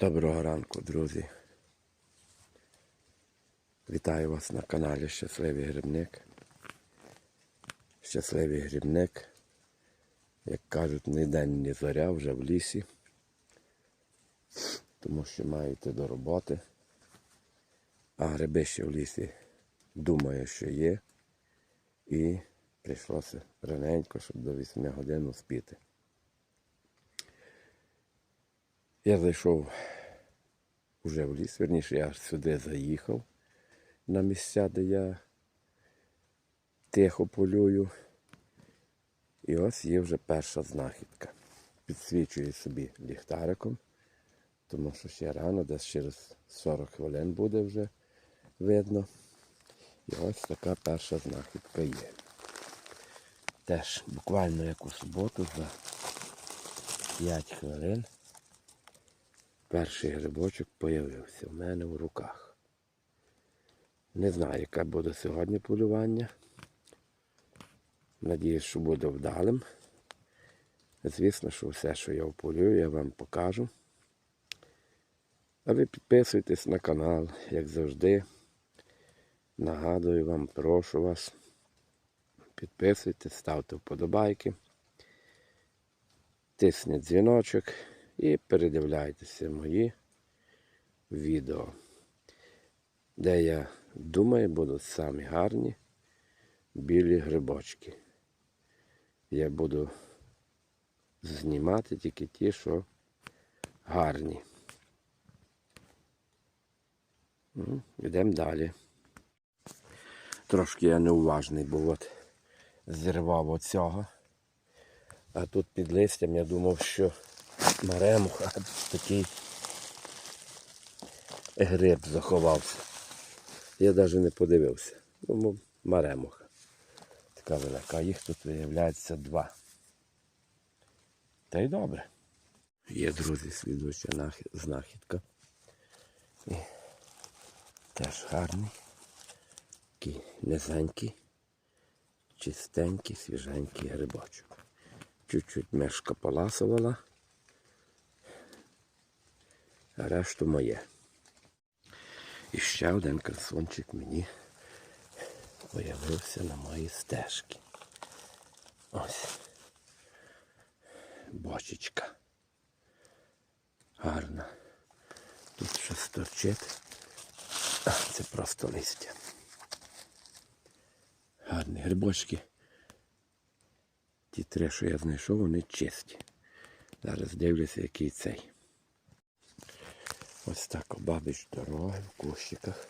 Доброго ранку, друзі. Вітаю вас на каналі Щасливий Грибник. Щасливий грибник. Як кажуть, ні день, ні зоря вже в лісі. Тому що маю йти до роботи. А гриби ще в лісі думаю, що є. І прийшлося раненько, щоб до 8 годин успіти. Я зайшов уже в ліс, верніше я сюди заїхав на місця, де я тихо полюю. І ось є вже перша знахідка. Підсвічую собі ліхтариком, тому що ще рано, десь через 40 хвилин буде вже видно. І ось така перша знахідка є. Теж буквально як у суботу за 5 хвилин перший грибочок появився в мене в руках. Не знаю, яке буде сьогодні полювання. Надіюсь, що буде вдалим. Звісно, що все, що я вполюю, я вам покажу. А ви підписуйтесь на канал, як завжди. Нагадую вам, прошу вас. Підписуйтесь, ставте вподобайки, тисніть дзвіночок і передивляйтеся мої відео, де я думаю будуть самі гарні білі грибочки. Я буду знімати тільки ті, що гарні. Ну, Йдемо далі. Трошки я неуважний був, от зірвав оцього. А тут під листям я думав, що маремуха такий гриб заховався. Я навіть не подивився. Думав, маремуха. Така велика. Їх тут виявляється два. Та й добре. Є, друзі, слідуюча знахідка. І теж гарний. Такий низенький, чистенький, свіженький грибочок. Чуть-чуть мешка поласувала, а решту моє. І ще один красунчик мені появився на моїй стежці. Ось. Бочечка. Гарна. Тут щось торчить. Це просто листя. Гарні грибочки. Ті три, що я знайшов, вони чисті. Зараз дивлюся, який цей. Ось так обабіч дороги в кущиках.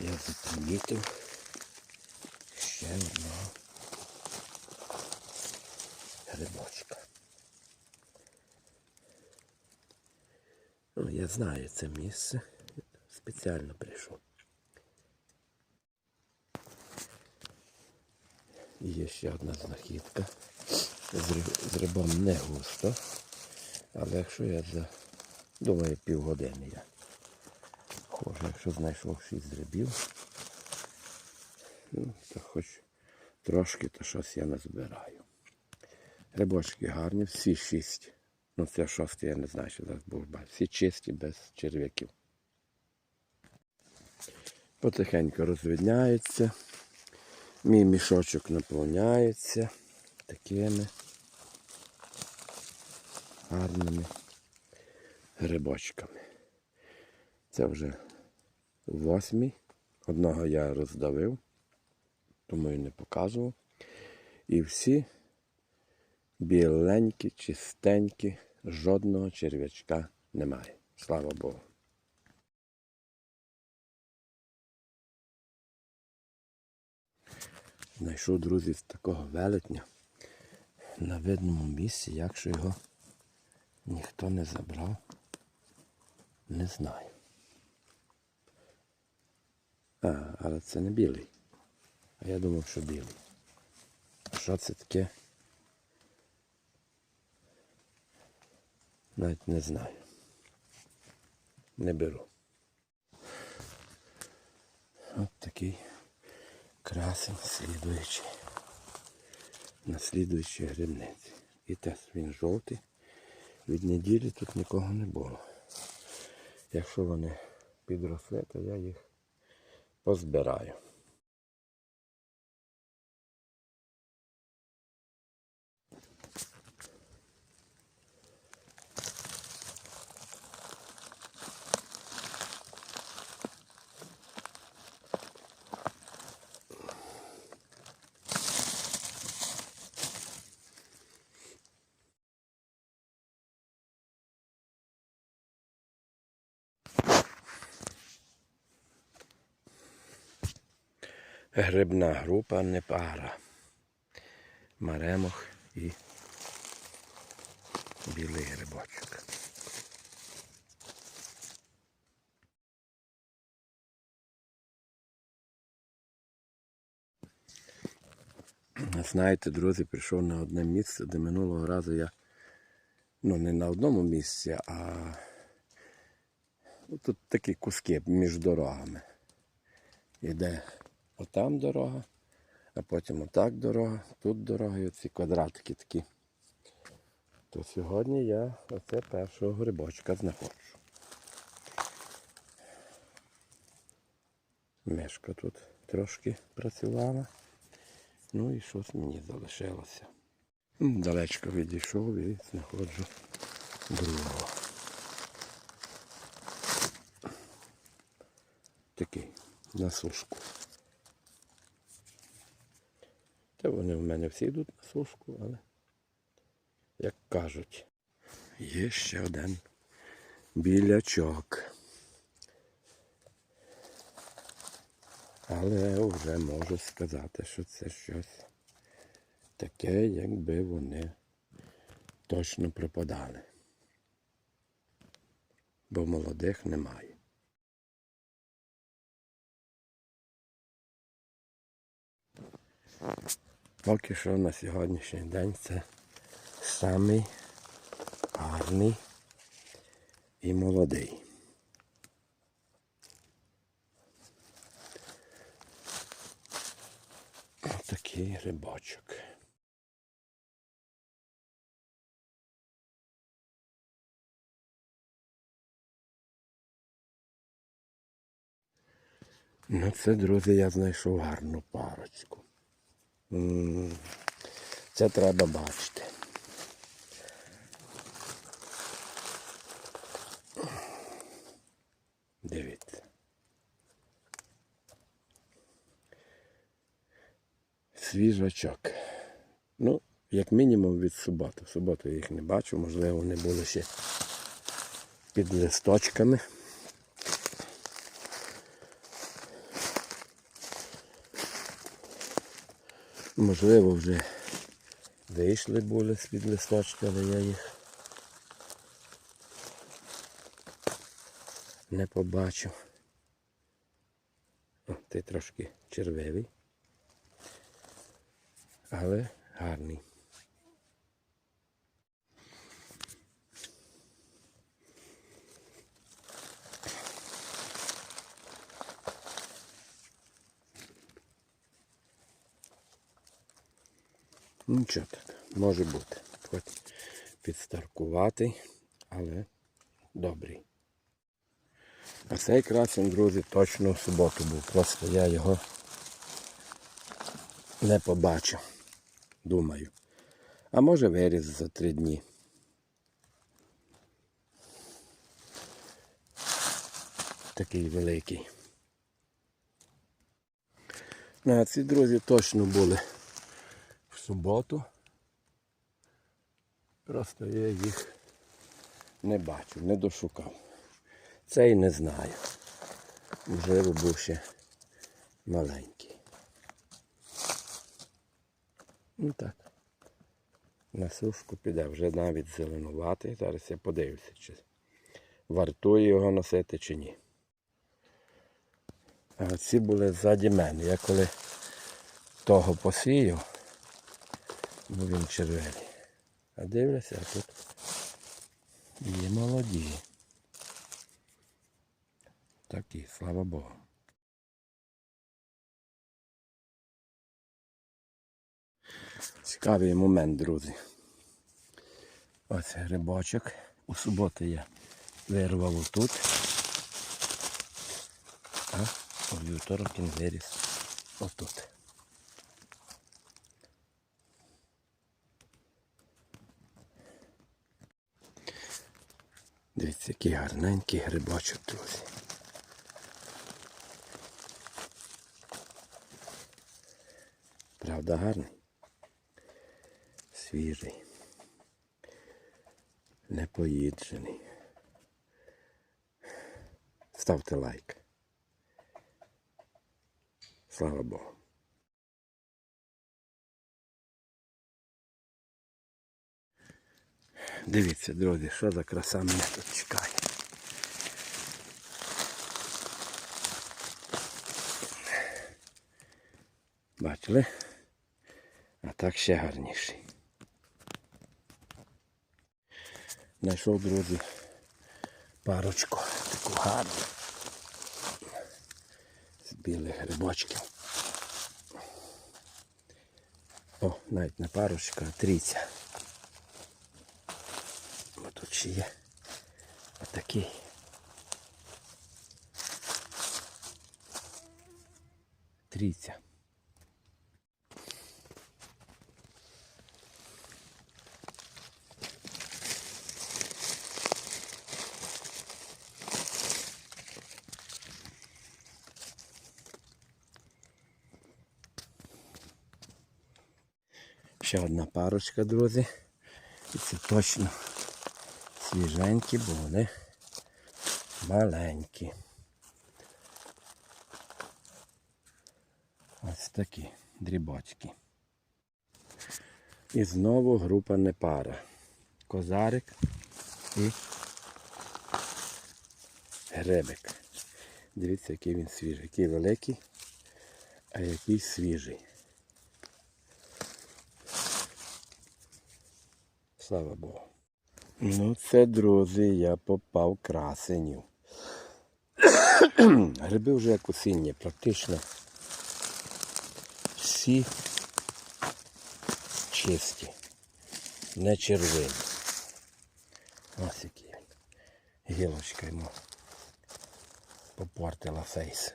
Я запримітив ще одного грибочка. Ну, я знаю це місце. Спеціально прийшов. І Є ще одна знахідка. З рибом не густо. Але якщо я за, думаю, півгодини я хожу, якщо знайшов 6 грибів, ну, то хоч трошки, то щось я назбираю. Грибочки гарні, всі шість. Ну це шостий, я не знаю, що зараз був бачити. Всі чисті, без черв'яків. Потихеньку розвідняється. Мій мішочок наповняється такими гарними грибочками. Це вже восьмий. Одного я роздавив, тому і не показував. І всі біленькі, чистенькі, жодного черв'ячка немає. Слава Богу. Знайшов, друзі, з такого велетня на видному місці, якщо його ніхто не забрав, не знаю. А, але це не білий. А я думав, що білий. Що це таке? Навіть не знаю. Не беру. От такий красень слідуючий. На слідуючій грибниці. І теж він жовтий. Від неділі тут нікого не було. Якщо вони підросли, то я їх позбираю. Грибна група не пара. Маремох і білий грибочок. Знаєте, друзі, прийшов на одне місце, де минулого разу я, ну не на одному місці, а тут такі куски між дорогами. Іде отам дорога, а потім отак дорога, тут дорога і оці квадратики такі. То сьогодні я оце першого грибочка знаходжу. Мешка тут трошки працювала. Ну і щось мені залишилося. Далечко відійшов і знаходжу другого. Такий на сушку. Та вони в мене всі йдуть на сушку, але, як кажуть, є ще один білячок. Але вже можу сказати, що це щось таке, якби вони точно пропадали. Бо молодих немає. Поки що на сьогоднішній день це самий гарний і молодий. Отакий рибочок. Ну це, друзі, я знайшов гарну парочку. Це треба бачити. Дивіться. Свіжачок. Ну, як мінімум від суботи. В суботу я їх не бачу, можливо, вони були ще під листочками. Можливо, вже вийшли були з-під листочка, але я їх не побачив. О, ти трошки червивий, але гарний. Нічого так, може бути. Хоч підстаркуватий, але добрий. А цей красень, друзі, точно в суботу був. Просто я його не побачив. Думаю. А може виріс за три дні. Такий великий. Ну, а ці друзі точно були суботу. Просто я їх не бачу, не дошукав. Цей не знаю. Можливо, був ще маленький. Ну так. На сушку піде, вже навіть зеленуватий. Зараз я подивлюся, чи вартує його носити чи ні. А ці були ззаді мене. Я коли того посію, бо він червоний. А дивлюся, а тут є молоді. Такі, слава Богу. Цікавий момент, друзі. Ось грибочок. У суботу я вирвав тут. У вівторок він виріс отут. Дивіться, який гарненький грибочок, друзі. Правда, гарний? Свіжий. Непоїджений. Ставте лайк. Слава Богу. Дивіться, друзі, що за краса мене тут чекає. Бачили? А так ще гарніший. Знайшов, друзі, парочку таку гарну. З білих грибочків. О, навіть не парочка, а трійця. Ще є отакий. Трійця. Ще одна парочка, друзі. І це точно свіженькі, бо вони маленькі. Ось такі дрібочки. І знову група непара. Козарик і гребик. Дивіться, який він свіжий. Який великий, а який свіжий. Слава Богу. Ну, це, друзі, я попав красенів. Гриби вже як осінні, практично всі чисті, не червоні. Ось який. Гілочка йому попортила фейс.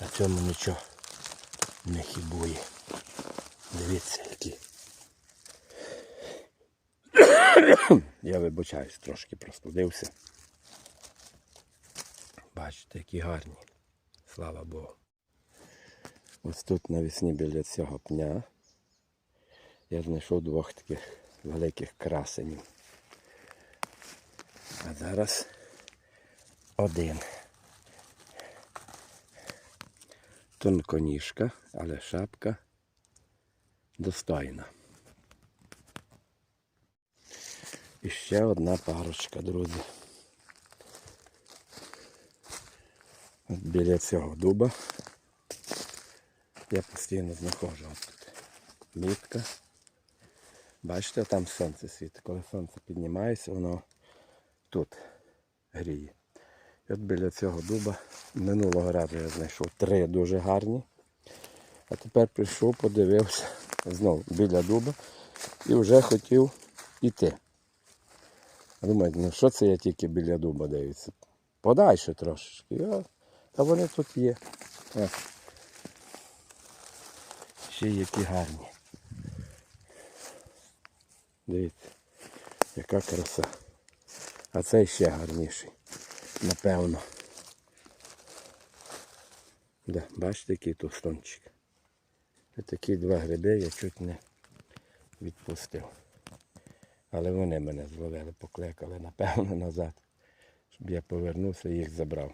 На цьому нічого не хібує. Дивіться, який. Я вибачаюсь, трошки простудився. Бачите, які гарні. Слава Богу. Ось тут навесні біля цього пня я знайшов двох таких великих красенів. А зараз один. Тонконіжка, але шапка достойна. І ще одна парочка, друзі. От біля цього дуба я постійно знаходжу тут мітка. Бачите, там сонце світить. Коли сонце піднімається, воно тут гріє. І от біля цього дуба минулого разу я знайшов три дуже гарні. А тепер прийшов, подивився знову біля дуба і вже хотів іти. Думають, ну що це я тільки біля дуба дивиться? Подай ще трошечки. Я... Та вони тут є. Ось. Ще які гарні. Дивіться, яка краса. А цей ще гарніший. Напевно. Да, бачите, який товстончик. Ось такі два гриби я чуть не відпустив. Але вони мене зловили, покликали, напевно, назад, щоб я повернувся і їх забрав.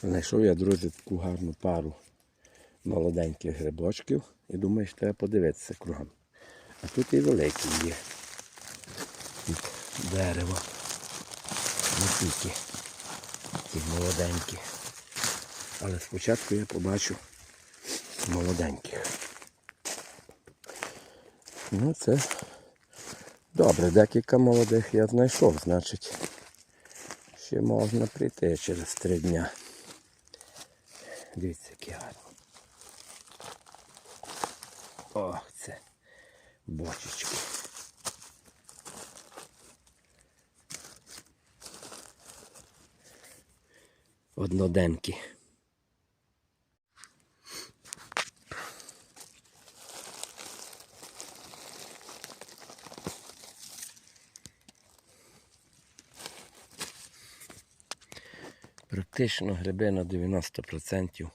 Знайшов я, друзі, таку гарну пару молоденьких грибочків і думаю, що треба подивитися кругом. А тут і великі є. Тут дерево. Не тільки ті молоденькі. Але спочатку я побачу молоденьких. Ну це добре, декілька молодих я знайшов, значить ще можна прийти через три дня. Дивіться, які гарні. О, це бочечки. одноденки. Практично гриби на 90%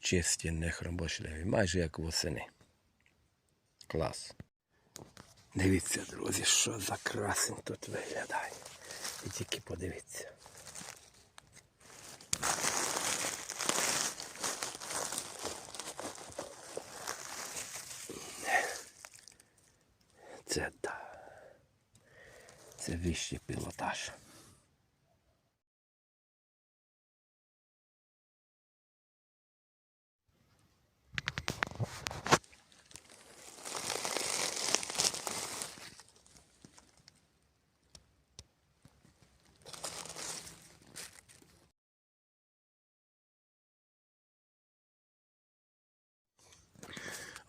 чисті, не хромбошливі, майже як восени. Клас. Дивіться, друзі, що за красень тут виглядає. І тільки подивіться. Це да. Це вищий пілотаж.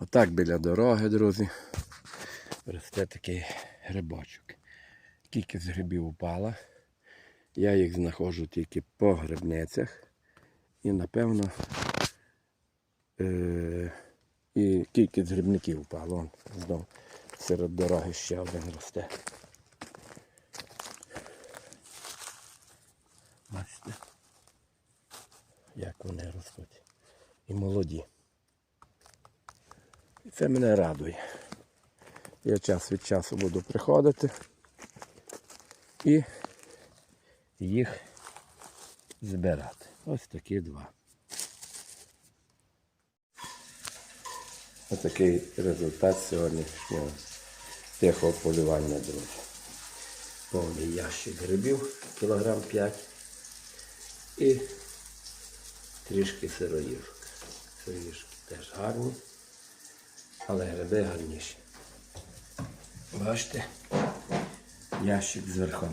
Отак біля дороги, друзі, росте такий грибочок. Кількість грибів упала. Я їх знаходжу тільки по грибницях. І напевно е- і кількість грибників впала. Вон, знов серед дороги ще один росте. Бачите, як вони ростуть. І молоді. Це мене радує. Я час від часу буду приходити і їх збирати. Ось такі два. Ось такий результат сьогоднішнього тихого полювання, друзі. Повний ящик грибів, кілограм 5 і трішки сироїжок. Сироїжки теж гарні але гриби гарніші. Бачите, ящик зверху.